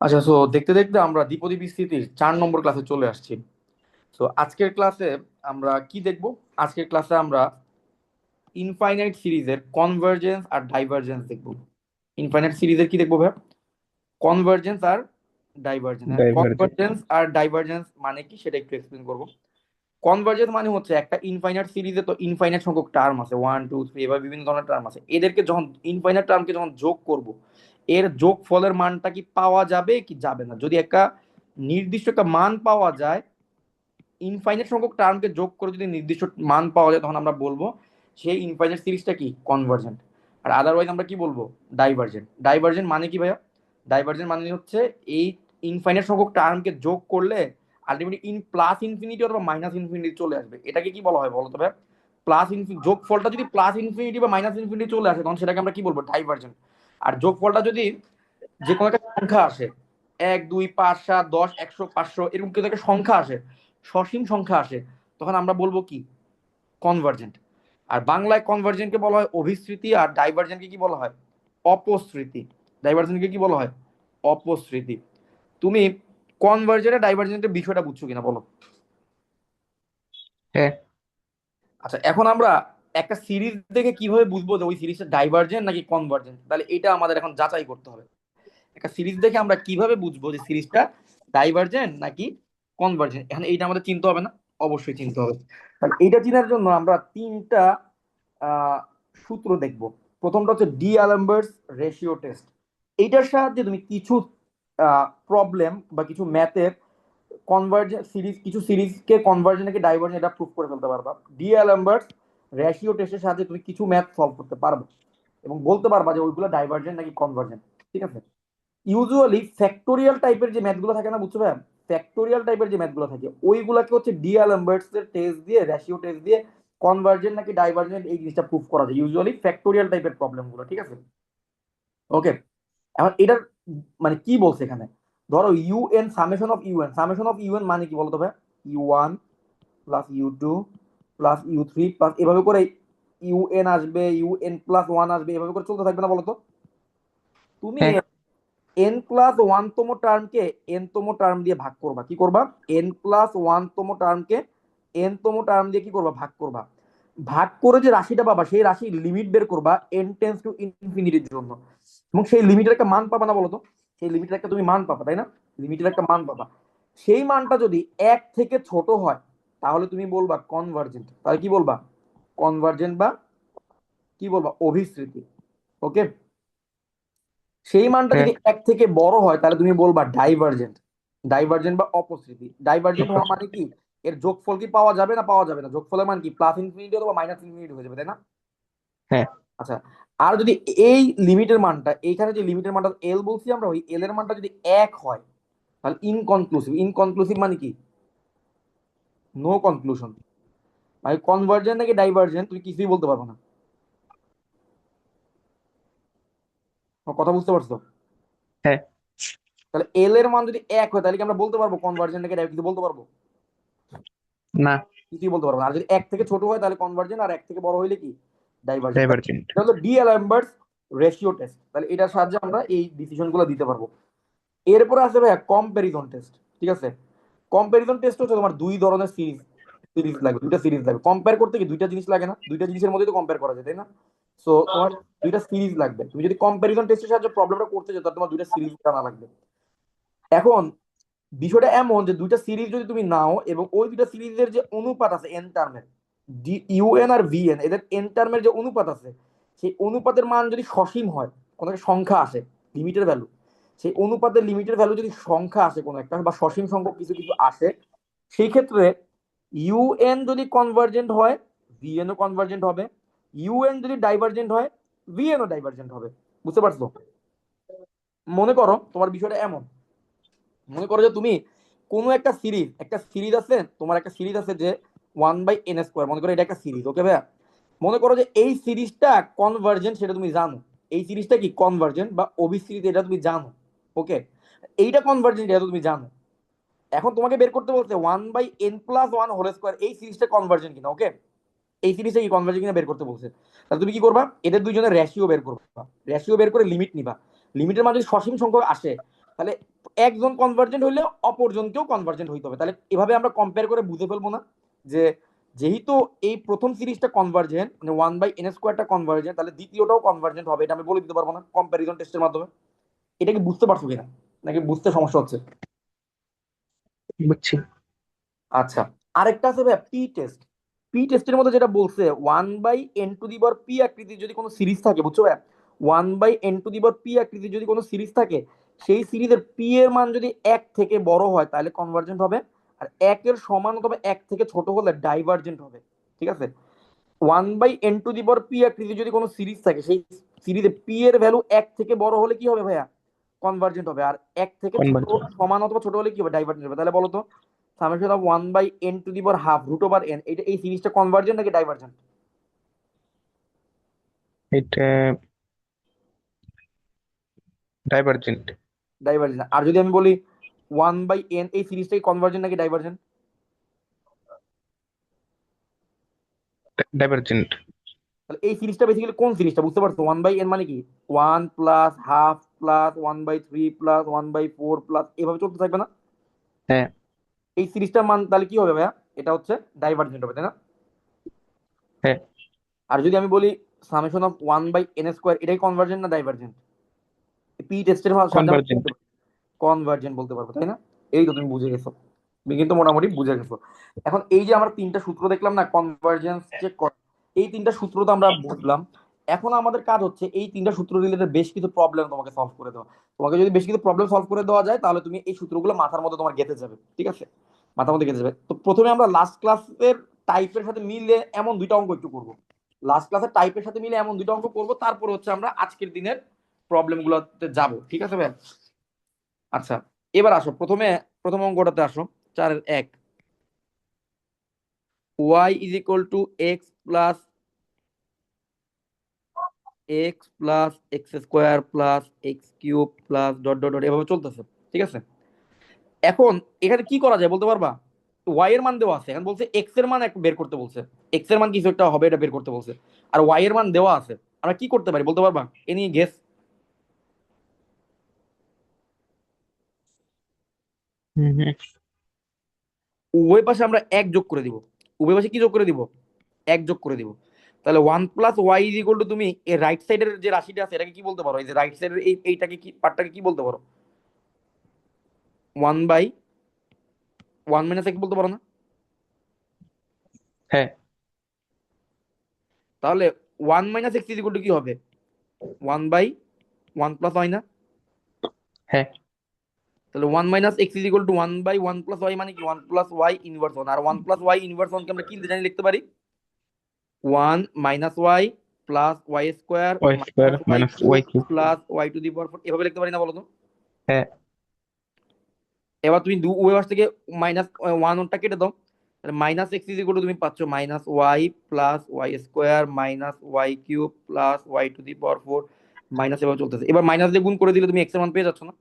আচ্ছা সো দেখতে দেখতে আমরা দ্বিপদী বিস্তৃতির চার নম্বর ক্লাসে চলে আসছি। সো আজকের ক্লাসে আমরা কি দেখব? আজকের ক্লাসে আমরা ইনফাইনাইট সিরিজের কনভার্জেন্স আর ডাইভারজেন্স দেখব। ইনফাইনাইট সিরিজের কি দেখব ভাই কনভার্জেন্স আর ডাইভারজেন্স কনভার্জেন্স আর ডাইভারজেন্স মানে কি? সেটা একটু এক্সপ্লেন করব। কনভার্জেন্স মানে হচ্ছে একটা ইনফাইনাইট সিরিজে তো ইনফাইনাইট সংখ্যক টার্ম আছে। ওয়ান টু থ্রি এবার বিভিন্ন ধরনের টার্ম আছে। এদেরকে যখন ইনফাইনাইট টার্মকে যখন যোগ করব, এর যোগ ফলের মানটা কি পাওয়া যাবে কি যাবে না? যদি একটা নির্দিষ্ট একটা মান পাওয়া যায় ইনফাইনাইট সংখ্যক টার্মকে যোগ করে যদি নির্দিষ্ট মান পাওয়া যায়, তখন আমরা বলব সেই ইনফাইনাইট সিরিজটা কি? কনভার্জেন্ট আর আদারওয়াইজ আমরা কি বলব? ডাইভার্জেন্ট ডাইভার্জেন্ট মানে কি ভাইয়া? ডাইভার্জেন্ট মানে হচ্ছে এই ইনফাইনাইট সংখ্যক টার্মকে যোগ করলে আলটিমেটলি ইন প্লাস ইনফিনিটি অথবা মাইনাস ইনফিনিটি চলে আসবে। এটাকে কি বলা হয় বলো তবে প্লাস ইনফিনিটি যোগ ফলটা যদি প্লাস ইনফিনিটি বা মাইনাস ইনফিনিটি চলে আসে, তখন সেটাকে আমরা কি বলব? ডাইভার্জেন্ট আর যোগফলটা যদি যে কোনো একটা সংখ্যা আসে, এক, দুই, পাঁচ, সাত, দশ, একশো, পাঁচশো, এরকম কেউ একটা সংখ্যা আসে, সসীম সংখ্যা আসে, তখন আমরা বলব কি? কনভার্জেন্ট আর বাংলায় কনভার্জেন্টকে বলা হয় অভিস্মৃতি আর ডাইভার্জেন্টকে কি বলা হয়? অপস্মৃতি ডাইভার্জেন্টকে কি বলা হয়? অপস্মৃতি তুমি কনভার্জেন্ট ডাইভার্জেন্টের বিষয়টা বুঝছ কিনা বলো? হ্যাঁ। আচ্ছা এখন আমরা একটা সিরিজ দেখে কীভাবে বুঝব যে ওই সিরিজটা ডাইভার্জেন্ট নাকি কনভার্জেন্ট তাহলে এটা আমাদের এখন যাচাই করতে হবে। একটা সিরিজ দেখে আমরা কীভাবে বুঝব যে সিরিজটা ডাইভার্জেন্ট নাকি কনভার্জেন্ট এখন এইটা আমাদের চিনতে হবে না? অবশ্যই চিনতে হবে। তাহলে এইটা চিনার জন্য আমরা তিনটা সূত্র দেখব। প্রথমটা হচ্ছে ডি আলম্বার্স রেশিও টেস্ট এইটার সাহায্যে তুমি কিছু প্রবলেম বা কিছু ম্যাথের কনভার্জেন্ট সিরিজ কিছু সিরিজকে কনভার্জেন্ট নাকি ডাইভার্জেন্ট এটা প্রুফ করে ফেলতে পারবা। ডি অ্যালাম্বার্স রেশিও টেস্টের সাহায্যে তুমি কিছু ম্যাথ সলভ করতে পারবে এবং বলতে পারবা যে ওইগুলো ডাইভার্জেন্ট নাকি কনভার্জেন্ট ঠিক আছে? ইউজুয়ালি ফ্যাক্টোরিয়াল টাইপের যে ম্যাথগুলো থাকে না বুঝছ ভাই ফ্যাক্টোরিয়াল টাইপের যে ম্যাথগুলো থাকে, ওইগুলোকে হচ্ছে ডি অ্যালাম্বার্টস এর টেস্ট দিয়ে রেশিও টেস্ট দিয়ে কনভার্জেন্ট নাকি ডাইভার্জেন্ট এই জিনিসটা প্রুফ করা যায়। ইউজুয়ালি ফ্যাক্টোরিয়াল টাইপের প্রবলেমগুলো ঠিক আছে? ওকে এখন এটার মানে কি বলছে এখানে? ধরো U N summation of U N summation of U N মানে কি বলতো ভাই? U one plus U two plus U three plus এভাবে করে ইউ এন আসবে ইউ এন প্লাস ওয়ান আসবে এভাবে করে চলতে থাকবে না বলতো? তুমি এন প্লাস ওয়ানতম টার্মকে এন তম টার্ম দিয়ে ভাগ করবা কি করবা? এন প্লাস ওয়ানতম টার্মকে এন তম টার্ম দিয়ে কি করবা? ভাগ করবা। ভাগ করে যে রাশিটা পাবা সেই রাশি লিমিট বের করবা এন টেন্স টু ইনফিনিটির জন্য। এবং সেই লিমিটের একটা মান পাবা না বলতো? সেই লিমিটের একটা তুমি মান পাবা তাই না? লিমিটের একটা মান পাবা। সেই মানটা যদি এক থেকে ছোট হয় তাহলে তুমি বলবা কনভার্জেন্ট তাহলে কি বলবা? কনভার্জেন্ট বা কি বলবা? অভিস্মৃতি। ওকে সেই মানটা যদি। এক থেকে বড় হয় তাহলে তুমি বলবা ডাইভার্জেন্ট ডাইভার্জেন্ট বা অপস্মৃতি ডাইভার্জেন্ট হওয়া মানে কি? এর যোগফল কি পাওয়া যাবে না পাওয়া যাবে না? যোগফলের মান কি? প্লাস ইনফিনিটি অথবা মাইনাস ইনফিনিটি হয়ে যাবে তাই না? হ্যাঁ। আচ্ছা আর যদি এই লিমিটের মানটা এইখানে যে লিমিটের মানটা এল বলছি আমরা ওই এল এর মানটা যদি এক হয় তাহলে ইনকনক্লুসিভ ইনকনক্লুসিভ মানে কি? নো কনক্লুশন মানে কনভার্জেন্ট নাকি ডাইভার্জেন্ট তুমি কিছুই বলতে পারব না। কথা বুঝতে পারছ হ্যাঁ। তাহলে এল এর মান যদি এক হয় তাহলে কি আমরা বলতে পারব? কনভার্জেন্ট নাকি কিছু বলতে পারব? না। কিছুই বলতে পারব না। আর যদি এক থেকে ছোট হয় তাহলে কনভার্জেন্ট আর এক থেকে বড় হইলে কি? ডাইভার্জেন্ট এটা হলো ডি অ্যালাম্বার্টস রেশিও টেস্ট তাহলে এটার সাহায্যে আমরা এই ডিসিশনগুলো দিতে পারব। এরপরে আছে ভাইয়া কম্পারিজন টেস্ট ঠিক আছে? কম্পারিজন টেস্ট হচ্ছে তোমার দুই ধরনের সিরিজ সিরিজ লাগবে দুইটা সিরিজ লাগবে। কম্পেয়ার করতে কি দুইটা জিনিস লাগে না। দুইটা জিনিসের মধ্যে তো কম্পেয়ার করা যায় তাই না? সো তোমার দুইটা সিরিজ লাগবে। তুমি যদি কম্পারিজন টেস্টের সাহায্যে প্রবলেমটা করতে চাও তাহলে তোমার দুইটা সিরিজ জানা লাগবে। এখন বিষয়টা এমন যে দুইটা সিরিজ যদি তুমি নাও এবং ওই দুইটা সিরিজের যে অনুপাত আছে এন টার্মের ইউএন আর ভিএন এদের এন টার্মের যে অনুপাত আছে, সেই অনুপাতের মান যদি সসীম হয়, কোনো একটা সংখ্যা আসে লিমিটের ভ্যালু সেই অনুপাতের লিমিটের ভ্যালু যদি সংখ্যা আসে কোনো একটা বা সসীম সংখ্যক কিছু কিছু আসে, সেই ক্ষেত্রে ইউএন যদি কনভার্জেন্ট হয় ভিএনও কনভার্জেন্ট হবে ইউএন যদি ডাইভার্জেন্ট হয় ভিএনও ডাইভার্জেন্ট হবে, বুঝতে পারছ? মনে করো তোমার বিষয়টা এমন। মনে করো যে তুমি কোনো একটা সিরিজ একটা সিরিজ আছে, তোমার একটা সিরিজ আছে যে ওয়ান বাই এন স্কোয়ার মনে করো এটা একটা সিরিজ ওকে ভাইয়া? মনে করো যে এই সিরিজটা কনভার্জেন্ট সেটা তুমি জানো। এই সিরিজটা কি কনভার্জেন্ট বা ওবি সিরিজ এটা তুমি জানো ওকে এইটা কনভার্জেন্ট এটা তুমি জানো। এখন তোমাকে বের করতে বলছে one by N plus one whole square এই সিরিজটা কনভার্জেন্ট কিনা ওকে এই সিরিজটা কি কনভার্জেন্ট কিনা বের করতে বলছে। তাহলে তুমি কি করবা? এদের দুইজনের রেশিও বের করবা। রেশিও বের করে লিমিট নিবা। লিমিটের মাঝে সসীম সংখ্যক আসে, তাহলে একজন কনভার্জেন্ট হইলে অপরজনকেও কনভার্জেন্ট হইতে হবে। তাহলে এভাবে আমরা কম্পেয়ার করে বুঝে ফেলব না যে যেহেতু এই প্রথম সিরিজটা কনভার্জেন্ট মানে ওয়ান বাই এন স্কোয়ারটা কনভার্জেন্ট তাহলে দ্বিতীয়টাও কনভার্জেন্ট হবে এটা আমি বলে দিতে পারব না কম্প্যারিজন টেস্টের মাধ্যমে। এটা কি বুঝতে পারছ কিনা? নাকি বুঝতে সমস্যা হচ্ছে? বুঝছি। আচ্ছা আরেকটা আছে ভাই পি টেস্ট পি টেস্টের মধ্যে যেটা বলছে one by N to the power P আকৃতির যদি কোনো সিরিজ থাকে বুঝছ ভাই one by N to the power P আকৃতির যদি কোনো সিরিজ থাকে সেই সিরিজের পি এর মান যদি এক থেকে বড় হয় তাহলে কনভার্জেন্ট হবে। আর একের সমান অথবা এক থেকে ছোট হলে ডাইভার্জেন্ট হবে। ঠিক আছে? One by N to the power P আকৃতির যদি কোনো সিরিজ থাকে সেই সিরিজে পি এর ভ্যালু এক থেকে বড় হলে কি হবে ভাইয়া? কনভার্জেন্ট হবে। আর এক থেকে সমান অথবা ছোট হলে কি হবে? ডাইভার্জেন্ট হবে। তাহলে বলো তো summation of one by N to the power half root over N এটা এই সিরিজটা কনভার্জেন্ট নাকি ডাইভার্জেন্ট এটা ডাইভারজেন্ট ডাইভার্জেন্ট আর যদি আমি বলি ওয়ান বাই এন এই সিরিজটাই কনভার্জেন্ট নাকি ডাইভার্জেন্ট ডাইভারজেন্ট তাহলে এই সিরিজটা বেসিক্যালি কোন সিরিজটা বুঝতে পারছ? ওয়ান বাই এন মানে কি? One plus half plus one by three plus one by four plus এভাবে চলতে থাকবে না? হ্যাঁ। এই সিরিজটার মান তাহলে কি হবে ভাইয়া? এটা হচ্ছে ডাইভার্জেন্ট হবে তাই না? হ্যাঁ। আর যদি আমি বলি summation of one by n square এটাই কনভার্জেন্ট না ডাইভার্জেন্ট পি টেস্টের. কনভার্জেন্ট বলতে পারব তাই না? এই তো তুমি বুঝে গেছো। তুমি কিন্তু মোটামুটি বুঝে গেছো। এখন এই যে আমরা তিনটা সূত্র দেখলাম না কনভার্জেন্স চেক করা এই তিনটা সূত্র তো আমরা বুঝলাম। এখন আমাদের কাজ হচ্ছে এই তিনটা সূত্র রিলেটেড বেশ কিছু প্রবলেম তোমাকে সলভ করে দেওয়া। তোমাকে যদি বেশ কিছু প্রবলেম সলভ করে দেওয়া যায় তাহলে তুমি এই সূত্রগুলো মাথার মধ্যে তোমার গেঁথে যাবে ঠিক আছে? মাথার মধ্যে গেঁথে যাবে। তো প্রথমে আমরা লাস্ট ক্লাসের টাইপের সাথে মিলে এমন দুইটা অঙ্ক একটু করব। লাস্ট ক্লাসের টাইপের সাথে মিলে এমন দুইটা অঙ্ক করব তারপর হচ্ছে আমরা আজকের দিনের প্রবলেম গুলোতে যাব, ঠিক আছে ভাই? আচ্ছা এবার আসো, প্রথমে, প্রথম অঙ্কটাতে আসো, চারের এক। y is equal to x plus x plus x square plus X cube plus dot dot dot এভাবে চলতেছে, ঠিক আছে? এখন, এখানে কি করা যায় বলতে পারবা? ওয়াই এর মান দেওয়া আছে, এখন বলছে x এর মান বের করতে বলছে। x এর মান কিছু একটা হবে, এটা বের করতে বলছে। আর ওয়াই এর মান দেওয়া আছে, আমরা কি করতে পারি বলতে পারবা? এ নিয়ে গেস হুম হুম উভয় পাশে আমরা এক যোগ করে দিব। উভয় পাশে কি যোগ করে দিব? এক যোগ করে দিব। তাহলে one plus Y is equal to তুমি এই রাইট সাইডের যে রাশিটা আছে এটাকে কি বলতে পারো? এই যে রাইট সাইডের এই এইটাকে কি পার্টটাকে কি বলতে পারো? One by one minus X বলতে পারো না? হ্যাঁ। তাহলে one minus X is equal to কি হবে? One by one plus Y না? হ্যাঁ। তাহলে one minus X is equal to one by one plus Y মানে কি? One plus Y inverse one আর ওয়ান প্লাস ওয়াই ইনভার্স ওয়ানকে আমরা কি জানি লিখতে পারি? One minus Y plus Y square minus y plus Y two the power four এভাবে লিখতে পারি না বলো তো? হ্যাঁ। এবার তুমি দু উভয় থেকে মাইনাস ওয়ান ওটা কেটে দাও। মাইনাস এক্স ইজ তুমি পাচ্ছ minus y plus y square minus y cube plus y to the power four minus এভাবে চলতেছে। এবার মাইনাস দিয়ে গুণ করে দিলে তুমি এক্সের মান পেয়ে যাচ্ছ না।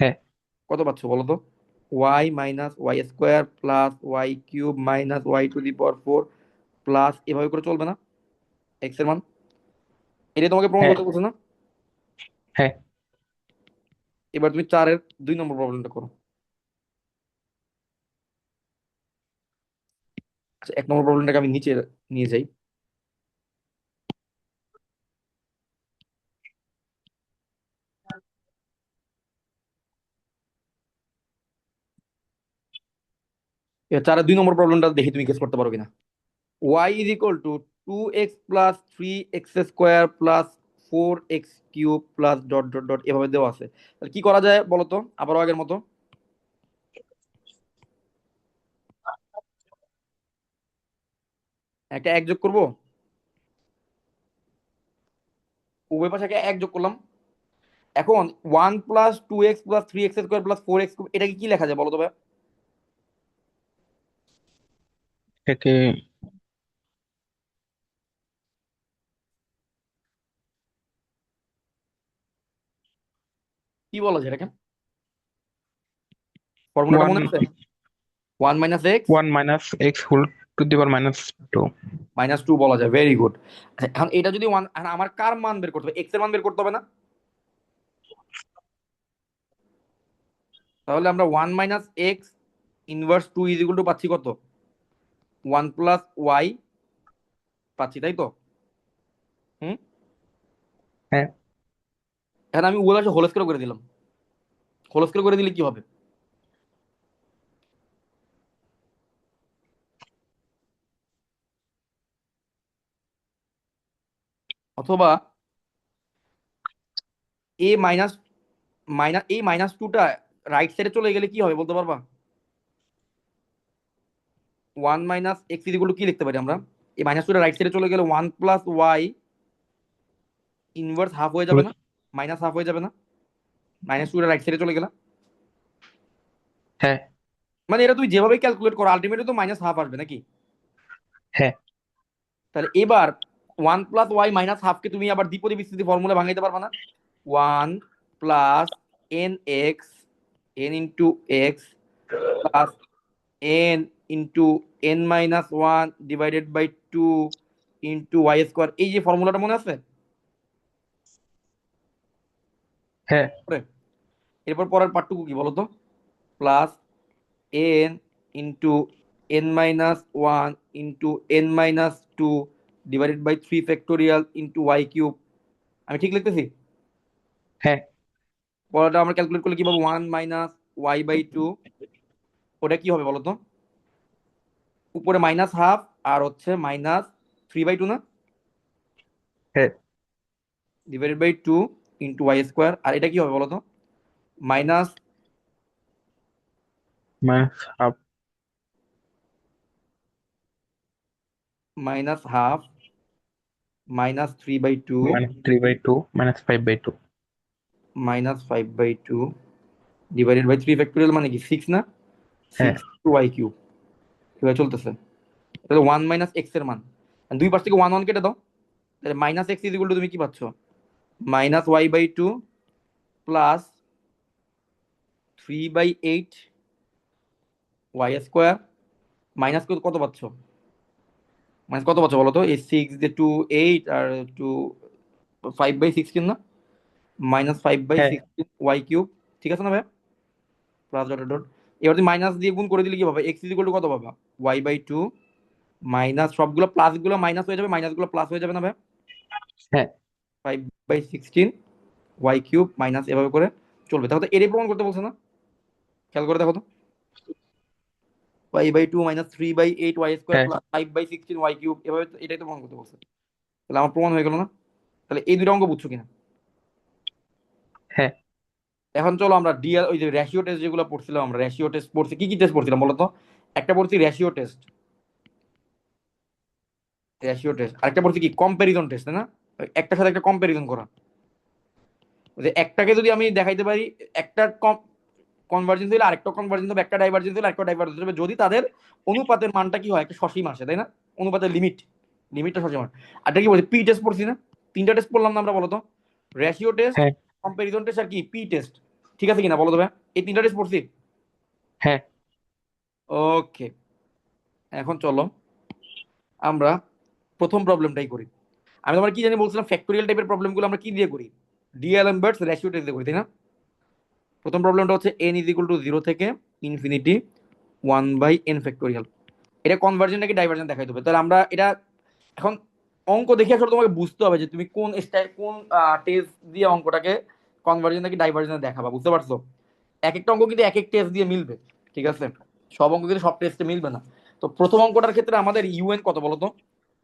হ্যাঁ। কত পাচ্ছ বলো তো y minus y square plus y cube minus y to the power four plus এভাবে করে চলবে না এক্সের মান এটা তোমাকে প্রমাণ হ্যাঁ। করতে বলছে না হ্যাঁ। এবার তুমি চারের দুই নম্বর প্রবলেমটা করো আচ্ছা এক নম্বর প্রবলেমটাকে আমি নিচে নিয়ে যাই এবার দুই নম্বর প্রবলেমটা দেখি তুমি গেস করতে পারো কিনা। y is equal to 2x x 3x square plus 4x cube plus dot dot dot এভাবে দেওয়া আছে। তাহলে কি করা যায় বলো তো? আবারও আগের মতো। একটা এক যোগ করব? উভয় পাশে একটা এক যোগ করলাম। এখন one plus two x plus three x square plus four x এটাকে কি লেখা যায় বলো তো ভাই এটাকে কি বলা যায় এটাকে ফর্মুলাটা মনে আছে? One minus x one minus x whole to the power minus two minus two বলা যায় ভেরি গুড এখন এটা যদি ওয়ান আমার কার মান বের করতে হবে? এক্সের মান বের করতে হবে না? তাহলে আমরা one minus x inverse two is equal to পাচ্ছি কত? ওয়ান প্লাস ওয়াই পাচ্ছি তাই তো? হুম? হ্যাঁ। এখন আমি ওগুলো হোল স্কোয়ার করে দিলাম। হোল স্কোয়ার করে দিলে কি হবে? অথবা এ মাইনাস মাইনাস এই মাইনাস টুটা রাইট সাইডে চলে গেলে কি হবে বলতে পারবা? ওয়ান মাইনাস এক্স ইকুয়াল কি লিখতে পারি আমরা? এই মাইনাস টুটা রাইট সাইডে চলে গেলে one plus y inverse half হয়ে যাবে না? মাইনাস হাফ হয়ে যাবে না? মাইনাস টুটা রাইট সাইডে চলে গেলে। হ্যাঁ। মানে এটা তুমি যেভাবে ক্যালকুলেট করো আলটিমেটলি তো মাইনাস হাফ আসবে নাকি? হ্যাঁ। তাহলে এবার ওয়ান প্লাস ওয়াই মাইনাস হাফকে তুমি আবার দ্বিপদী বিস্তৃতি ফর্মুলা ভাঙাইতে পারবা না। One plus n x n into x plus n into n minus one divided by two into y square এই যে ফর্মুলাটা মনে আছে? হ্যাঁ। এরপর পরের পার্টটুকু কি বলতো? Plus n into n minus one into n minus two divided by three factorial into y cube আমি ঠিক লিখতেছি? হ্যাঁ। পরেরটা আমরা ক্যালকুলেট করলে কি পাবো? One minus y by two ওটা কি হবে বলতো? উপরে মাইনাস হাফ আর হচ্ছে মাইনাস থ্রি বাই টু না? হ্যাঁ। Divided by two into y square আর এটা কি হবে বলতো minus minus half minus half minus three by two minus three by two minus five by two minus five by two divided by three factorial মানে কি six না। Six two Y cube এভাবে চলতেছে। তাহলে ওয়ান মাইনাস এক্সের মান। দুই পাশ থেকে ওয়ান ওয়ান কেটে দাও। তাহলে মাইনাস এক্স ইকুয়াল টু তুমি কি পাচ্ছ? Minus y by two plus three by eight y square minus কত পাচ্ছ? মাইনাস কত পাচ্ছ বলো তো? এই সিক্স দিয়ে টু এইট আর টু ফাইভ বাই সিক্সটিন না minus five by. Sixteen y cube ঠিক আছে না ভাই প্লাস ডট ডট এবার তুমি মাইনাস দিয়ে গুণ করে দিলে কি পাবে? এক্স টু কত পাবা? ওয়াই বাই টু মাইনাস সবগুলো প্লাসগুলো মাইনাস হয়ে যাবে মাইনাসগুলো প্লাস হয়ে যাবে না ভাই? হ্যাঁ। Five by sixteen y cube minus এভাবে করে চলবে। তাহলে তো এরই প্রমাণ করতে বলছে না? খেয়াল করে দেখো তো। Y by two minus three by eight y square. Plus five by sixteen y cube এভাবে এটাই তো প্রমাণ করতে বলছে। তাহলে আমার প্রমাণ হয়ে গেল না? তাহলে এই দুটো অঙ্ক বুঝছ কিনা? হ্যাঁ। এখন চলো আমরা ডিএল ওই যে রেশিও টেস্ট যেগুলো পড়ছিলাম আমরা রেশিও টেস্ট পড়ছি কি কি টেস্ট পড়ছিলাম বলো তো একটা পড়ছি রেশিও টেস্ট রেশিও টেস্ট আরেকটা পড়ছি কি? কম্প্যারিজন টেস্ট তাই না? একটার সাথে একটা কম্প্যারিজন করা। যে একটাকে যদি আমি দেখাইতে পারি একটা কম কনভার্জেন্স হলে আরেকটা কনভার্জেন্স হবে একটা ডাইভার্জেন্স হলে আরেকটা ডাইভার্জেন্স হবে। যদি তাদের অনুপাতের মানটা কি হয়? একটা সসীম আসে তাই না? অনুপাতের লিমিট লিমিটটা সসীম হয়। আর এটা কি বলছি? পি টেস্ট পড়ছি না? তিনটা টেস্ট পড়লাম না আমরা বলতো? Ratio test. কম্প্যারিজন টেস্ট আর কি? পি টেস্ট ঠিক আছে কিনা বলো তো ভাই? এই তিনটা টেস্ট পড়ছি? হ্যাঁ। ওকে এখন চলো আমরা প্রথম প্রবলেমটাই করি। আমি তোমার কি জানি বলছিলাম ফ্যাক্টোরিয়াল টাইপের প্রবলেমগুলো আমরা কি দিয়ে করি? ডিএল এম্বার্স রেশিও টেস্ট দিয়ে করি তাই না? প্রথম প্রবলেমটা হচ্ছে n is equal to zero থেকে infinity one by n factorial এটা কনভার্জেন্ট নাকি ডাইভার্জেন্ট দেখাই দেবে তাহলে আমরা এটা এখন অঙ্ক দেখে আসলে তোমাকে বুঝতে হবে যে তুমি কোন স্টাইল কোন টেস্ট দিয়ে অঙ্কটাকে কনভার্জেন্ট নাকি ডাইভার্জেন্ট দেখাবা বুঝতে পারছ? এক একটা অঙ্ক কিন্তু এক এক টেস্ট দিয়ে মিলবে ঠিক আছে? সব অঙ্ক কিন্তু সব টেস্টে মিলবে না। তো প্রথম অঙ্কটার ক্ষেত্রে আমাদের ইউএন কত বলো তো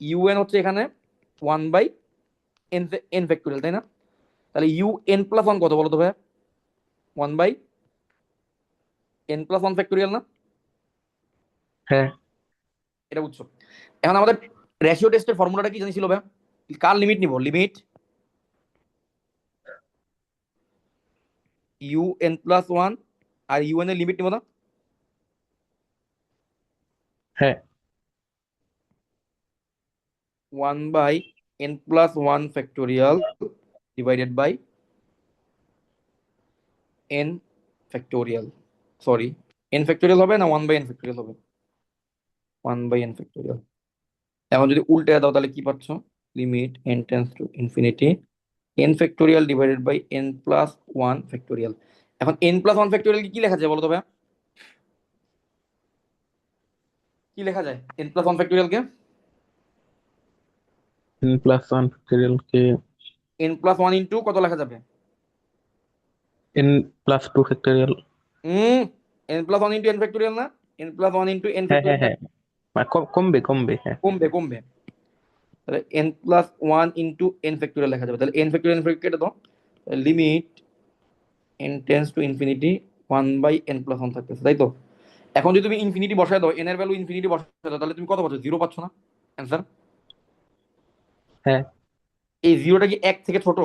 ইউএন হচ্ছে এখানে one by n n factorial তাই না? তাহলে ইউ এন প্লাস ওয়ান কত বলো তো ভাই one by n plus one factorial না? হ্যাঁ। এটা বুঝছ? এখন আমাদের রেশিও টেস্টের ফর্মুলাটা কি জানিছিল ভাই কার লিমিট নিব? Limit u n plus one আর ইউএন এর লিমিট নিব না? হ্যাঁ। One by n plus one factorial divided by n factorial sorry n factorial হবে না ওয়ান বাই এন ফ্যাক্টোরিয়াল হবে? ওয়ান বাই এন ফ্যাক্টোরিয়াল এখন যদি উল্টে দাও তাহলে কি পাচ্ছ? Limit n tends to infinity n factorial divided by n plus one factorial এখন এন প্লাস ওয়ান ফ্যাক্টোরিয়াল কি লেখা যায় বলো তো ভাইয়া? কি লেখা যায় এন প্লাস ওয়ান ফ্যাক্টোরিয়ালকে n প্লাস ওয়ান ফ্যাক্টোরিয়াল কে এন প্লাস ওয়ান ইন্টু কত লেখা যাবে? N plus two factorial hmm n plus one into n factorial না? N plus one into n হ্যাঁ হ্যাঁ ফ্যাক্টোরিয়াল হ্যাঁ। মানে কম- কমবে কমবে হ্যাঁ। কমবে কমবে। তাহলে n plus one into n factorial লেখা যাবে। তাহলে এন ফ্যাক্টোরিয়াল এন ফ্যাক্টোরিয়াল তো limit n tends to infinity one by n plus one থাকতেছে তাই তো? এখন যদি তুমি ইনফিনিটি বসায় দাও এন এর ভ্যালু ইনফিনিটি বসায় দাও তাহলে তুমি কত পাচ্ছ? জিরো পাচ্ছ না? অ্যান্সার হ্যাঁ। এই জিরোটা কি এক থেকে ছোট?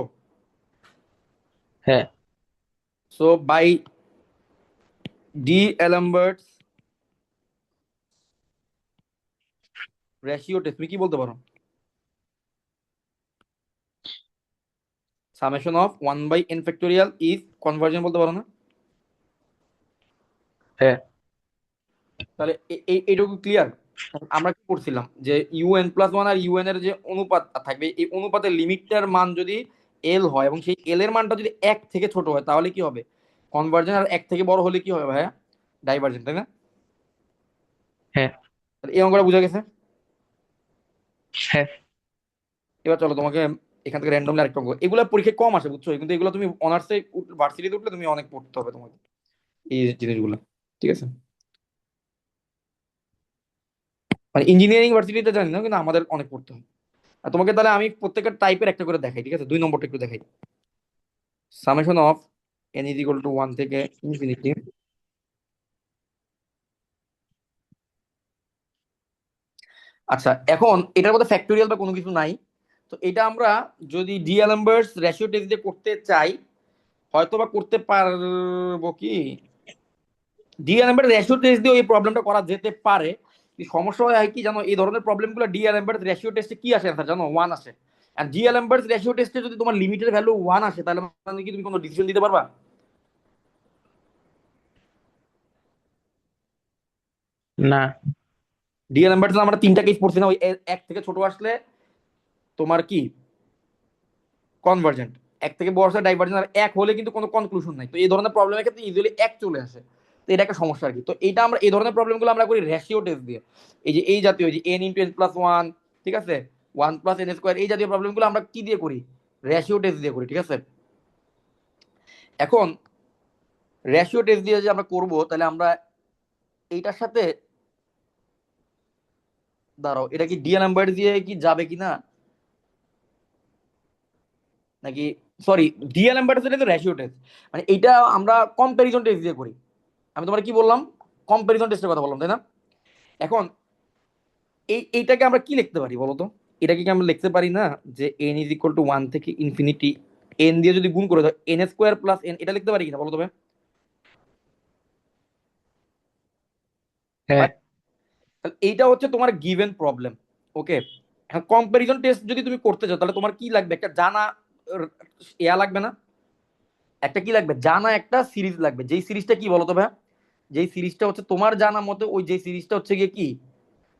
হ্যাঁ। So by D'Alembert's ratio test তুমি কি বলতে পারো? Summation of one by n factorial is convergent বলতে পারো না? হ্যাঁ। তাহলে এইটুকু ক্লিয়ার আমরা কি করছিলাম? যে ইউএন প্লাস ওয়ান আর ইউএন এর যে অনুপাত থাকবে এই অনুপাতের লিমিটটার মান যদি এল হয় এবং সেই এল এর মানটা যদি এক থেকে ছোট হয় তাহলে কি হবে? কনভার্জন আর এক থেকে বড় হলে কি হবে ভাইয়া? ডাইভার্জেন্ট তাই না? হ্যাঁ। তাহলে এই অঙ্কটা বোঝা গেছে? হ্যাঁ। এবার চলো তোমাকে এখান থেকে র্যান্ডমলি আরেকটা অঙ্ক। এগুলো পরীক্ষায় কম আসে, বুঝছ? কিন্তু এগুলো তুমি অনার্সে ভার্সিটিতে উঠলে তুমি অনেক পড়তে হবে তোমাকে। এই জিনিসগুলো, ঠিক আছে? মানে ইঞ্জিনিয়ারিং ভার্সিটিতে জানি না, কিন্তু আমাদের অনেক পড়তে হয়। আর তোমাকে তাহলে আমি প্রত্যেকটা টাইপের একটা করে দেখাই, ঠিক আছে? দুই নম্বরটা একটু দেখাই। Summation of n is equal to one থেকে ইনফিনিটি আচ্ছা এখন এটার মধ্যে ফ্যাক্টোরিয়াল বা কোনো কিছু নাই। তো এটা আমরা যদি ডি অ্যালাম্বার্টস রেশিও টেস্ট দিয়ে করতে চাই হয়তো বা করতে পারব কি? ডি অ্যালাম্বার্ট রেশিও টেস্ট দিয়ে এই প্রবলেমটা করা যেতে পারে। সমস্যা হয় কি জানো? এই ধরনের প্রবলেমগুলো ডি অ্যালাম্বার্ট রেশিও টেস্টে কি আসে অ্যান্সার জানো? ওয়ান আসে। আর ডি অ্যালাম্বার্ট রেশিও টেস্টে যদি তোমার লিমিটের ভ্যালু ওয়ান আসে তাহলে মানে কি তুমি কোনো ডিসিশন দিতে পারবা? না। ডি অ্যালাম্বার্ট আমরা তিনটা কেস পড়ছি না ওই এক থেকে ছোট আসলে তোমার কি? কনভার্জেন্ট এক থেকে বড় ডাইভার্জেন্ট আর এক হলে কিন্তু কোনো কনক্লুশন নাই। তো এই ধরনের প্রবলেমের ক্ষেত্রে ইজিলি এক চলে আসে। তো এটা একটা সমস্যা আর কি। তো এটা আমরা, এই ধরনের প্রবলেমগুলো আমরা করি রেশিও টেস্ট দিয়ে। এই যে এই জাতীয় যে n into n plus one ঠিক আছে? ওয়ান প্লাস এন স্কোয়ার এই জাতীয় প্রবলেমগুলো আমরা কি দিয়ে করি? রেশিও টেস্ট দিয়ে করি, ঠিক আছে? এখন রেশিও টেস্ট দিয়ে যে আমরা করব, তাহলে আমরা এইটার সাথে, দাঁড়াও, এটা কি ডি নাম্বার দিয়ে কি যাবে কিনা? নাকি সরি ডিএ নাম্বার সেটা তো রেশিও টেস্ট মানে এটা আমরা কম্প্যারিজন টেস্ট দিয়ে করি। আমি তোমার কি বললাম? কম্প্যারিজন টেস্টের কথা বললাম তাই না? এখন এই এইটাকে আমরা কি লিখতে পারি বলো তো এটাকে কি আমরা লিখতে পারি না যে n is equal to one থেকে ইনফিনিটি এন দিয়ে যদি গুণ করে দাও এন স্কোয়ার প্লাস এন এটা লিখতে পারি কিনা বলো তবে হ্যাঁ। এইটা হচ্ছে তোমার গিভেন প্রবলেম ওকে এখন কম্প্যারিজন টেস্ট যদি তুমি করতে চাও তাহলে তোমার কি লাগবে? একটা জানা ইয়া লাগবে না? একটা কি লাগবে? জানা একটা সিরিজ লাগবে। যেই সিরিজটা কি বলো তো ভাই যেই সিরিজটা হচ্ছে তোমার জানা মতে ওই যে সিরিজটা হচ্ছে গিয়ে কি?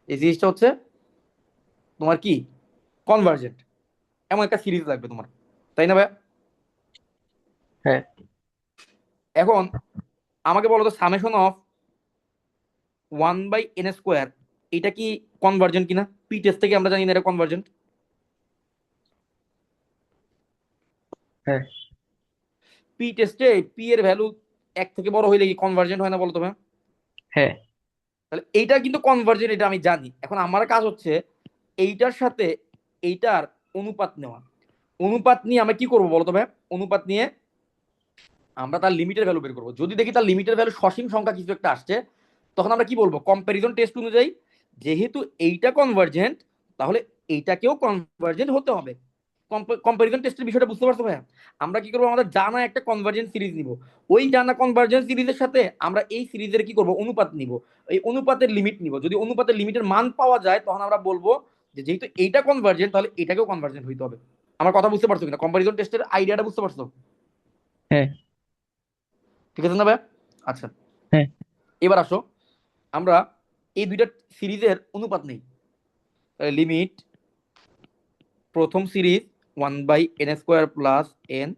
এই সিরিজটা হচ্ছে তোমার কি? কনভার্জেন্ট এমন একটা সিরিজ লাগবে তোমার। তাই না ভাই হ্যাঁ। এখন আমাকে বলো তো summation of one by n square এটা কি কনভার্জেন্ট কিনা? পি টেস্ট থেকে আমরা জানি না এটা কনভার্জেন্ট হ্যাঁ। পি টেস্টে পি এর ভ্যালু এক থেকে বড় হইলে কি কনভার্জেন্ট হয় না বলতো ভাই হ্যাঁ। তাহলে এইটা কিন্তু কনভার্জেন্ট এটা আমি জানি। এখন আমার কাজ হচ্ছে এইটার সাথে এইটার অনুপাত নেওয়া। অনুপাত নিয়ে আমরা কি করব বলতো ভাই অনুপাত নিয়ে আমরা তার লিমিটের ভ্যালু বের করব। যদি দেখি তার লিমিটের ভ্যালু সসীম সংখ্যা কিছু একটা আসছে তখন আমরা কি বলব? কম্প্যারিজন টেস্ট অনুযায়ী যেহেতু এইটা কনভার্জেন্ট তাহলে এইটাকেও কনভার্জেন্ট হতে হবে। কম্প্যারিজন টেস্টের বিষয়টা বুঝতে পারছ ভাইয়া? আমরা কি করব? আমাদের জানা একটা কনভার্জেন্ট সিরিজ নিব। ওই জানা কনভার্জেন্ট সিরিজের সাথে আমরা এই সিরিজের কি করব? অনুপাত নিব। এই অনুপাতের লিমিট নিব। যদি অনুপাতের লিমিটের মান পাওয়া যায় তখন আমরা বলব যে যেহেতু এইটা কনভার্জেন্ট তাহলে এটাকেও কনভার্জেন্ট হইতে হবে। আমার কথা বুঝতে পারছ কিনা? কম্প্যারিজন টেস্টের আইডিয়াটা বুঝতে পারছ? হ্যাঁ। ঠিক আছে না ভাই আচ্ছা। হ্যাঁ। এবার আসো। আমরা এই দুইটা সিরিজের অনুপাত নেই। লিমিট প্রথম series one by n square plus n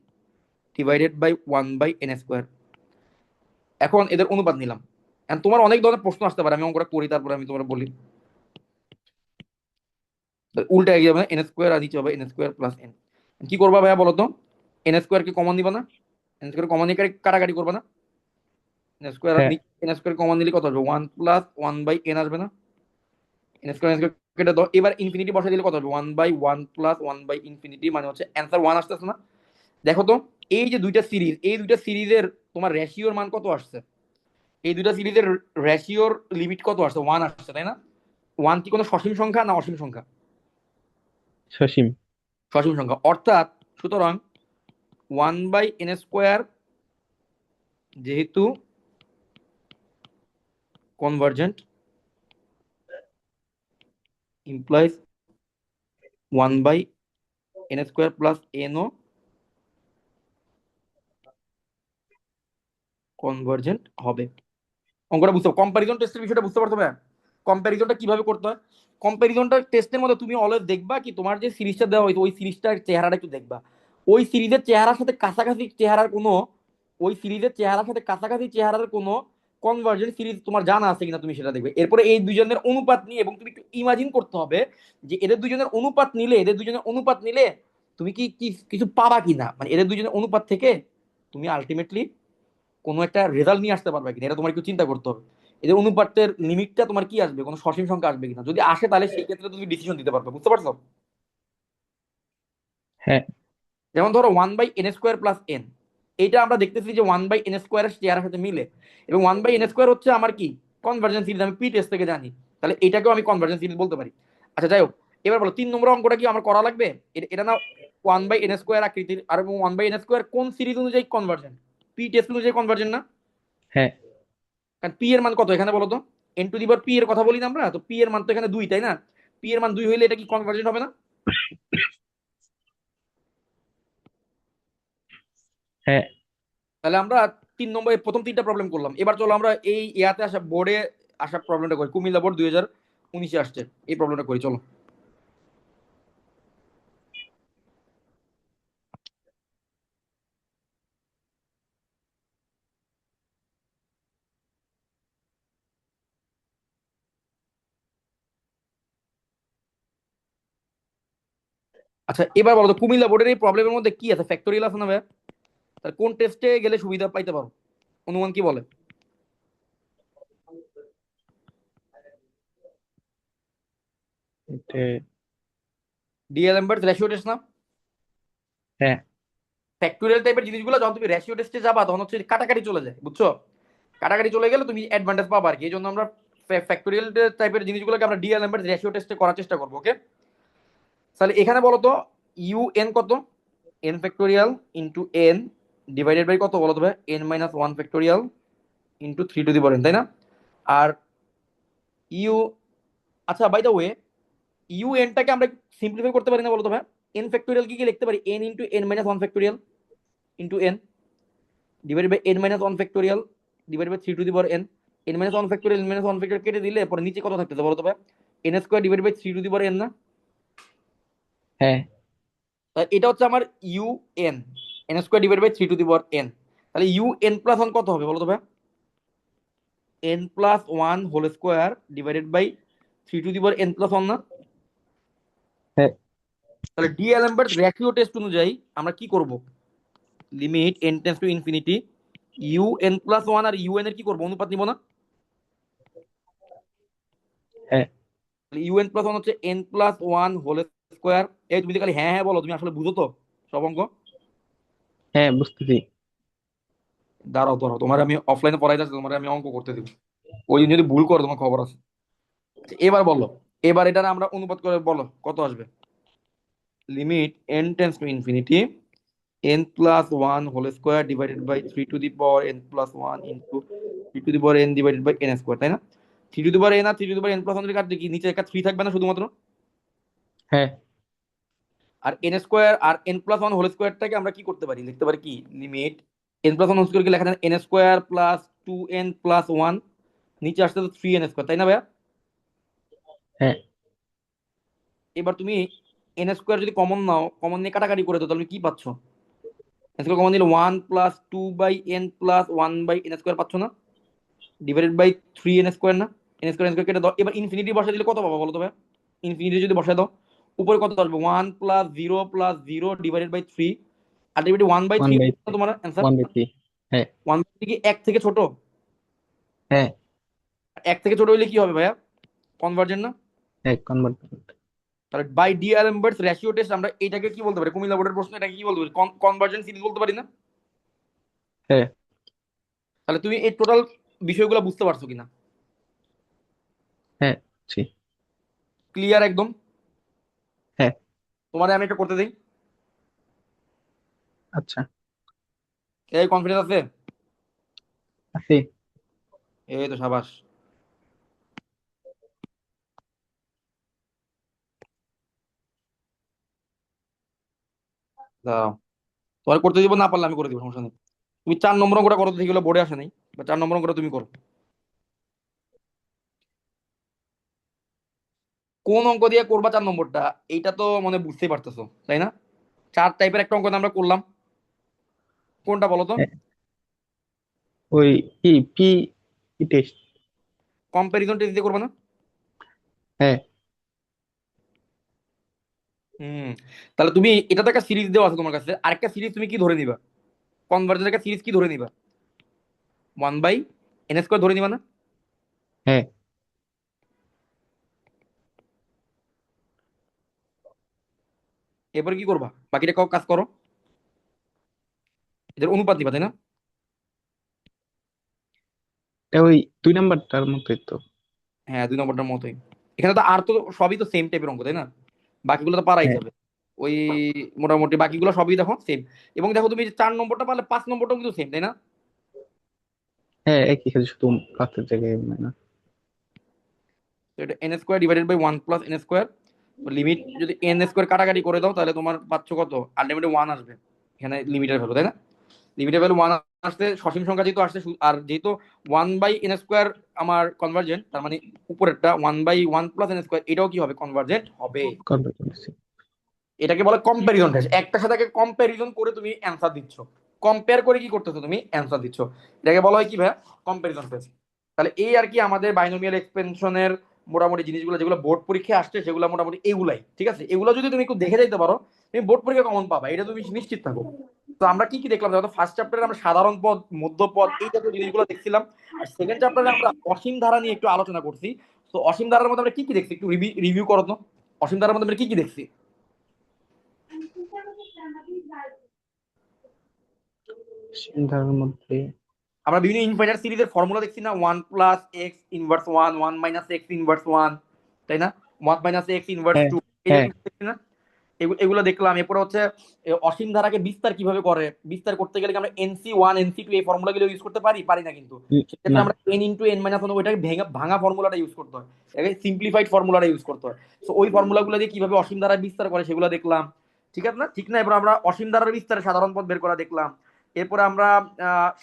divided by one by n square এখন এদের অনুপাত নিলাম। এখন তোমার অনেক ধরনের প্রশ্ন আসতে পারে আমি অঙ্কটা করি তারপরে আমি তোমার বলি। উল্টা এগিয়ে যাবে এন স্কোয়ার আর নিচে হবে এন স্কোয়ার প্লাস এন কি করবা ভাইয়া বলো তো? এন স্কোয়ার কে কমন দিবা না? এন স্কোয়ার কমন নিয়ে কাটাকাটি করবা না? N square. N square common দিলে কত হবে one plus one by n আসবে না? এন স্কোয়ার এন স্কোয়ার কেটে দাও এবার ইনফিনিটি বসে দিলে কত হবে? One by one plus one by infinity মানে হচ্ছে অ্যান্সার ওয়ান আসতেছে না। দেখো তো এই যে দুইটা সিরিজ এই দুইটা সিরিজের তোমার রেশিওর মান কত আসছে? এই দুইটা সিরিজের রেশিওর লিমিট কত আসছে? ওয়ান আসছে তাই না? ওয়ান কি কোনো সসীম সংখ্যা না অসীম সংখ্যা? সসীম। সসীম সংখ্যা। অর্থাৎ সুতরাং ওয়ান বাই এন স্কোয়ার যেহেতু convergent implies one by n square plus NO convergent হবে। অঙ্কটা বুঝতে কম্পারিজন টেস্টের বিষয়টা বুঝতে পারতো ভাই কম্পারিজনটা কীভাবে করতে হয়? কম্পারিজনটা টেস্টের মধ্যে তুমি অলওয়েজ দেখবা কি, তোমার যে সিরিজটা দেওয়া হয়েছে, ওই সিরিজটার চেহারাটা একটু দেখবা। ওই সিরিজের চেহারার সাথে কাছাকাছি চেহারার কোনো, ওই সিরিজের চেহারার সাথে কাছাকাছি চেহারার কোনো কনভার্জেন্ট সিরিজ তোমার জানা আছে কিনা তুমি সেটা দেখবে। এরপরে এই দুজনের অনুপাত নিয়ে এবং তুমি একটু ইমাজিন করতে হবে যে এদের দুজনের অনুপাত নিলে এদের দুজনের অনুপাত নিলে তুমি কি কি কিছু পাবা কিনা? মানে এদের দুজনের অনুপাত থেকে তুমি আলটিমেটলি কোনো একটা রেজাল্ট নিয়ে আসতে পারবে কিনা? এটা তোমার একটু চিন্তা করতে হবে। এদের অনুপাতের লিমিটটা তোমার কি আসবে? কোনো সসীম সংখ্যা আসবে কিনা? যদি আসে তাহলে সেই ক্ষেত্রে তুমি ডিসিশন দিতে পারবে। বুঝতে পারছ? হ্যাঁ। যেমন ধরো one by n square plus n এইটা আমরা দেখতেছি যে ওয়ান বাই এন স্কোয়ারের চেয়ারের সাথে মিলে। এবং ওয়ান বাই এন স্কোয়ার হচ্ছে আমার কি? কনভার্জেন্স সিরিজ আমি পি টেস্ট থেকে জানি। তাহলে এটাকেও আমি কনভার্জেন্স সিরিজ বলতে পারি। আচ্ছা যাই হোক এবার বলো তিন নম্বর অঙ্কটা কি আমার করা লাগবে? এটা না ওয়ান বাই এন স্কোয়ার আকৃতির আর ওয়ান বাই এন স্কোয়ার কোন সিরিজ অনুযায়ী কনভার্জেন্ট পি টেস্ট অনুযায়ী কনভার্জেন্ট না? হ্যাঁ। কারণ পি এর মান কত এখানে বলো তো? N to the power p এর কথা বলি না আমরা তো পি এর মান তো এখানে দুই তাই না? পি এর মান দুই হইলে এটা কি কনভার্জেন্ট হবে না? হ্যাঁ। তাহলে আমরা তিন নম্বরে প্রথম তিনটা প্রবলেম করলাম। এবার চলো আমরা এই ইয়াতে আসা বোর্ডে আসা প্রবলেমটা করি। কুমিল্লা বোর্ড দুই হাজার উনিশে আসছে। এই প্রবলেমটা করি, চলো। আচ্ছা এবার বলো তো, কুমিল্লা বোর্ডের এই প্রবলেমের মধ্যে কি আছে? ফ্যাক্টরিয়াল আছে না ভাই তাহলে কোন টেস্টে গেলে সুবিধা পাইতে পারো? অনুমান কি বলে? এটা ডিএল এম্বার্স রেশিও টেস্ট না? হ্যাঁ। ফ্যাক্টরিয়াল টাইপের জিনিসগুলো যখন তুমি রেশিও টেস্টে যাবা তখন হচ্ছে কাটাকাটি চলে যায় বুঝছ? কাটাকাটি চলে গেলে তুমি অ্যাডভান্টেজ পাবা আর কি। এই জন্য আমরা ফ্যাক্টরিয়াল টাইপের জিনিসগুলোকে আমরা ডিএল এম্বার্স রেশিও টেস্টে করার চেষ্টা করব ওকে তাহলে এখানে বলো তো ইউ এন কত? N factorial into n divided by কত বলো তো ভাই? N minus one factorial into three to the power তাই না? আর ইউ আচ্ছা বাই দ্য ওয়ে ইউ এনটাকে আমরা সিম্পলিফাই করতে পারি না বলো তো ভাই? এন ফ্যাক্টোরিয়াল কি কি লিখতে পারি? N into n minus one factorial into n divided by n minus one factorial divided by three to the power n n minus one factorial n minus one factorial কেটে দিলে পরে নিচে কত থাকতেছে বলো তো ভাই? N square divide by three to the power n না? হ্যাঁ। এটা হচ্ছে আমার u n n square divide by three to the power n তাহলে ইউ এন প্লাস ওয়ান কত হবে বলো তো ভাই? N plus one whole square divided by three to the power n plus one না? হ্যাঁ। তাহলে ডি অ্যালম্বার্ট রেশিও টেস্ট অনুযায়ী আমরা কি করব? Limit n tends to infinity u n plus one R u n এর কি করব? অনুপাত নিব না? হ্যাঁ। ইউ এন প্লাস ওয়ান হচ্ছে n plus one whole square এই তুমি খালি হ্যাঁ হ্যাঁ বলো তুমি আসলে বুঝো তো সব অঙ্ক। হ্যাঁ বুঝতেছি। দাঁড়াও দাঁড়াও তোমার আমি অফলাইনে পড়াই যাচ্ছি তোমার আমি অঙ্ক করতে দিব। ওই যদি ভুল করো তোমার খবর আছে। এবার বলো এবার এটা আমরা অনুপাত করে বলো কত আসবে? Limit n tends to infinity n plus one whole square divided by three to the power n plus one into three to the power n divided by n square তাই না? Three to the power n R three to the power n plus one কাটলে কি নিচে একটা three থাকবে না শুধুমাত্র? হ্যাঁ। আর এন স্কোয়ার আর এন প্লাস ওয়ান হোল স্কোয়ারটাকে আমরা কি করতে পারি? লিখতে পারি কি? Limit n plus one whole স্কোয়ারকে লেখা যায় n square plus two n plus one নিচে আসতে তো থ্রি এন স্কোয়ার তাই না ভাইয়া? হ্যাঁ। এবার তুমি এন স্কোয়ার যদি কমন নাও কমন নিয়ে কাটাকাটি করে দাও তাহলে কি পাচ্ছ? এন স্কোয়ার কমন নিলে one plus two by n plus one by n square পাচ্ছ না? Divided by three n square না? এন স্কোয়ার এন স্কোয়ার কেটে দাও। এবার ইনফিনিটি বসে দিলে কত পাবো বলো তো ভাই ইনফিনিটি যদি বসে দাও। উপরে কত আসবে? One plus zero plus zero divided by three ultimately one by three তোমার answer one by three one by three কি এক থেকে ছোট? হ্যাঁ। এক থেকে ছোট হইলে কি হবে ভাইয়া? কনভার্জেন্ট না? হ্যাঁ কনভার্ট তাহলে বাই ডিআরএমবার্স রেশিও টেস্ট আমরা এটাকে কি বলতে পারি? কুমিল্লা বোর্ডের প্রশ্ন এটাকে কি বলতে পারি? কনভার্জেন্ট সিরিজ বলতে পারি না? হ্যাঁ। তাহলে তুমি এই টোটাল বিষয়গুলো বুঝতে পারছ কিনা? হ্যাঁ ক্লিয়ার একদম? হ্যাঁ তোমারে আমি একটা করতে দিই। আচ্ছা। এই কনফিডেন্স আছে? আছে। এই তো সাবাস। দাঁড়াও। তোমার করতে দিব না পারলে আমি করে দিব সমস্যা নেই। তুমি চার নম্বর অঙ্কটা করো তো সেগুলো বোর্ডে আসে নাই বা চার নম্বর অঙ্কটা তুমি করো। কোন অঙ্ক দিয়ে করবা চার নম্বরটা এইটা তো মানে বুঝতেই পারতেছো তাই না? চার টাইপের একটা অঙ্ক আমরা করলাম। কোনটা বলো তো। ওই কি p p test comparison test দিয়ে করবে না? হ্যাঁ। হুম তাহলে তুমি এটা তো একটা সিরিজ দেওয়া আছে তোমার কাছে আরেকটা সিরিজ তুমি কি ধরে নিবা? কনভার্জেন্ট একটা সিরিজ কি ধরে নিবা? ওয়ান বাই এন স্কোয়ার ধরে নিবা না? হ্যাঁ। এরপরে কি করবা? বাকিটা কাজ করো। এদের অনুপাত দিবা তাই না? ওই দুই নাম্বারটার মতোই তো। হ্যাঁ দুই নম্বরটার মতোই। এখানে তো আর তো সবই তো সেম টাইপের অঙ্ক তাই না? বাকিগুলো তো পারাই হ্যাঁ। যাবে। ওই মোটামুটি বাকিগুলো সবই দেখো সেম এবং দেখো তুমি চার নম্বরটা পারলে পাঁচ নম্বরটাও কিন্তু সেম তাই না? হ্যাঁ একই খালি শুধু প্লাসের জায়গায় না। এটা n square divided by one plus n square limit যদি এন স্কোয়ার কাটাকাটি করে দাও তাহলে তোমার পাচ্ছ কত? আলটিমেটলি ওয়ান আসবে। এখানে লিমিটের ভ্যালু তাই না? লিমিটের ভ্যালু ওয়ান আসতে সসীম সংখ্যা যেহেতু আসছে আর যেহেতু ওয়ান বাই এন স্কোয়ার আমার কনভার্জেন্ট তার মানে উপরেরটা one by one plus n square এটাও কি হবে? কনভার্জেন্ট হবে। এটাকে বলে কম্প্যারিজন টেস্ট একটা সাথে কম্প্যারিজন করে তুমি অ্যান্সার দিচ্ছ। কম্পেয়ার করে কি করতেছো তুমি? অ্যান্সার দিচ্ছ। এটাকে বলা হয় কি ভাইয়া? কম্প্যারিজন টেস্ট তাহলে এই আর কি আমাদের বাইনোমিয়াল এক্সপেনশনের মোটামুটি জিনিসগুলো যেগুলো বোর্ড পরীক্ষায় আসছে, সেগুলো মোটামুটি এগুলাই, ঠিক আছে? এগুলো যদি তুমি একটু দেখে যাইতে পারো, তুমি বোর্ড পরীক্ষা কমন পাবা? এটা তুমি নিশ্চিত থাকো। তো আমরা কি কি দেখলাম? দেখো ফার্স্ট চ্যাপ্টারে আমরা সাধারণ পদ, মধ্য পদ, এই জাতীয় জিনিসগুলো দেখছিলাম। আর সেকেন্ড চ্যাপ্টারে আমরা অসীম ধারা নিয়ে একটু আলোচনা করছি। তো অসীম ধারার মধ্যে আমরা কি কি দেখছি? একটু রিভিউ করো তো। অসীম ধারার মধ্যে আমরা কি কি দেখছি? সিন্ধার মধ্যে আমরা বিভিন্ন ইনফাইনাইট সিরিজের ফর্মুলা দেখছি না? One plus x inverse one one minus x inverse one তাই না? One minus x inverse two না? এগুলো দেখলাম। এরপরে হচ্ছে অসীম ধারাকে বিস্তার কীভাবে করে? বিস্তার করতে গেলে আমরা n c one n c two এই ফর্মুলা গুলো ইউজ করতে পারি? পারি না কিন্তু। সেক্ষেত্রে আমরা n into n minus one ওইটাকে ভেঙে ভাঙা ফর্মুলাটা ইউজ করতে হয়। সিম্পলিফাইড ফর্মুলাটা ইউজ করতে হয়। তো ওই ফর্মুলাগুলো দিয়ে কীভাবে অসীম ধারা বিস্তার করে সেগুলো দেখলাম। ঠিক আছে না? ঠিক না? এবার আমরা অসীম ধারার বিস্তারে সাধারণ পথ বের করা দেখলাম। এরপরে আমরা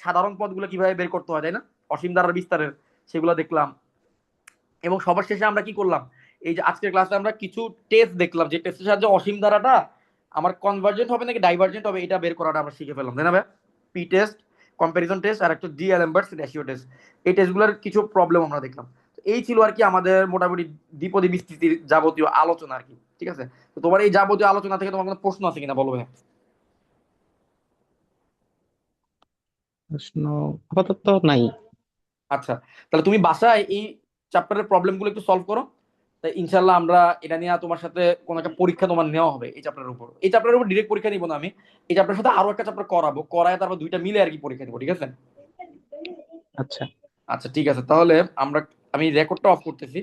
সাধারণ পদগুলো কীভাবে বের করতে হয়, তাই না? অসীম ধারার বিস্তারের সেগুলো দেখলাম। এবং সবার শেষে আমরা কি করলাম? এই যে আজকের ক্লাসে আমরা কিছু টেস্ট দেখলাম। যে টেস্টের সাহায্যে অসীম ধারাটা আমার কনভার্জেন্ট হবে নাকি ডাইভার্জেন্ট হবে, এটা বের করাটা আমরা শিখে ফেললাম, তাই না ভাই? পি টেস্ট কম্পারিজন টেস্ট আর একটা ডি অ্যালেম্বার্টস রেশিও টেস্ট এই টেস্টগুলোর কিছু প্রবলেম আমরা দেখলাম। এই ছিল আর কি আমাদের মোটামুটি দ্বিপদী বিস্তৃতির যাবতীয় আলোচনা আর কি, ঠিক আছে? তো তোমার এই যাবতীয় আলোচনা থেকে তোমার কোনো প্রশ্ন আছে কিনা বলো প্রশ্ন আপাতত নাই। আচ্ছা তাহলে তুমি বাসায় এই চ্যাপ্টারের প্রবলেমগুলো একটু সলভ করো। তাই ইনশাল্লাহ আমরা এটা নিয়ে তোমার সাথে কোনো একটা পরীক্ষা তোমার নেওয়া হবে এই চ্যাপ্টারের উপর। এই চ্যাপ্টারের উপর ডিরেক্ট পরীক্ষা নিব না আমি। এই চ্যাপ্টারের সাথে আরও একটা চ্যাপ্টার করাবো করায় তারপর দুইটা মিলে আর কি পরীক্ষা নিবো ঠিক আছে? আচ্ছা। আচ্ছা ঠিক আছে তাহলে আমরা আমি রেকর্ডটা অফ করতেছি।